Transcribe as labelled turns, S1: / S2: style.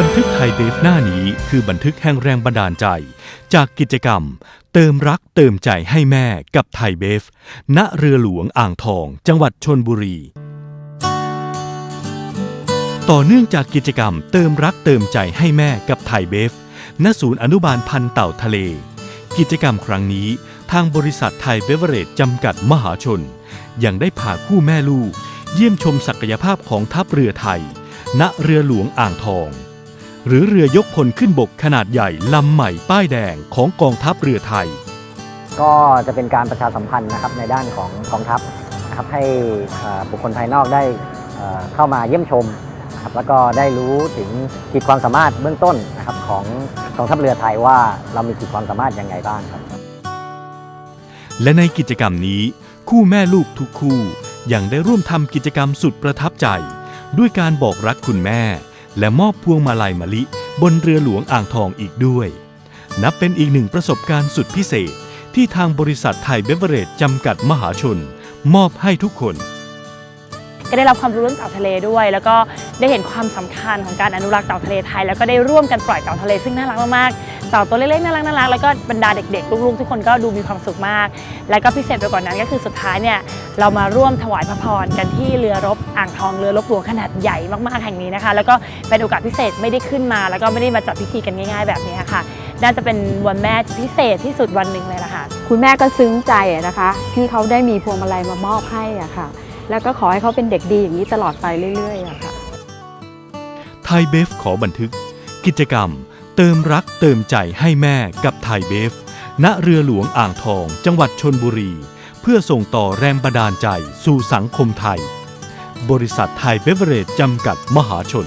S1: บันทึกไทยเบฟหน้านี้คือบันทึกแห่งแรงบันดาลใจ จากกิจกรรม เติมรักเติมใจให้แม่กับไทยเบฟ ณเรือหลวงอ่างทอง จังหวัดชนบุรี ต่อเนื่องจากกิจกรรมเติมรักเติมใจให้แม่กับไทยเบฟ ณศูนย์อนุบาลพันเต่าทะเล กิจกรรมครั้งนี้ ทางบริษัทไทยเบเวอเรจจำกัดมหาชน ยังได้พาคู่แม่ลูก เยี่ยมชมศักยภาพของทัพเรือไทย ณเรือหลวงอ่างทอง หรือเรือยกพลขึ้นบกขนาดใหญ่ลำใหม่ป้ายแดงของกองทัพเรือไทย
S2: ก็จะเป็นการประชาสัมพันธ์นะครับในด้านของกองทัพนะครับให้เอ่อบุคคลภายนอกได้เอ่อเข้ามาเยี่ยมชมนะครับแล้วก็ได้รู้ถึงขีดความสามารถเบื้องต้นนะครับของกองทัพเรือไทยว่าเรามีขีดความสามารถยังไงบ้างครับ
S1: และในกิจกรรมนี้ คู่แม่ลูกทุกคู่ยังได้ร่วมทำกิจกรรมสุดประทับใจ ด้วยการบอกรักคุณแม่ และมอบพวงมาลัยมะลิบนเรือหลวงอ่างทองอีกด้วย นับเป็นอีกหนึ่งประสบการณ์สุดพิเศษ ที่ทางบริษัทไทยเบเวอเรจจำกัดมหาชน มอบให้ทุกคน
S3: ก็ได้รับความรู้เรื่องเต่าทะเลด้วย แล้วก็ได้เห็นความสำคัญของการอนุรักษ์เต่าทะเลไทย แล้วก็ได้ร่วมกันปล่อยเต่าทะเลซึ่งน่ารักมากๆ เต่าตัวเล็กๆน่ารักน่ารักแล้วก็บรรดาเด็ก ๆ ลูกๆ ทุกคนก็ดูมีความสุขมาก แล้วก็พิเศษไปกว่านั้นก็คือสุดท้ายเนี่ยเรามาร่วมถวายพระพรกันที่เรือรบอ่างทองเรือรบหลวงขนาดใหญ่มากๆแห่งนี้นะคะ แล้วก็เป็นโอกาสพิเศษไม่ได้ขึ้นมา แล้วก็ไม่ได้มาจัดพิธีกันง่ายๆ แบบนี้ค่ะ น่าจะเป็นวันแม่ที่พิเศษที่สุดวันหนึ่งเลยล่ะค่ะ
S4: คุณแม่ก็ซึ้งใจอะนะคะที่เขาได้มีพวงมาลัยมามอบให้อะค่ะ แล้วก็ขอให้เขาเป็นเด็กดีอย่างนี้ตลอดไปเรื่อยๆอะค่ะ
S1: ไทยเบฟขอบันทึก กิจกรรม เติมรักเติมใจให้แม่กับไทยเบฟ ณ เรือหลวงอ่างทอง จังหวัดชนบุรี เพื่อส่งต่อแรงบันดาลใจสู่สังคมไทย บริษัทไทยเบเวอเรจจำกัดมหาชน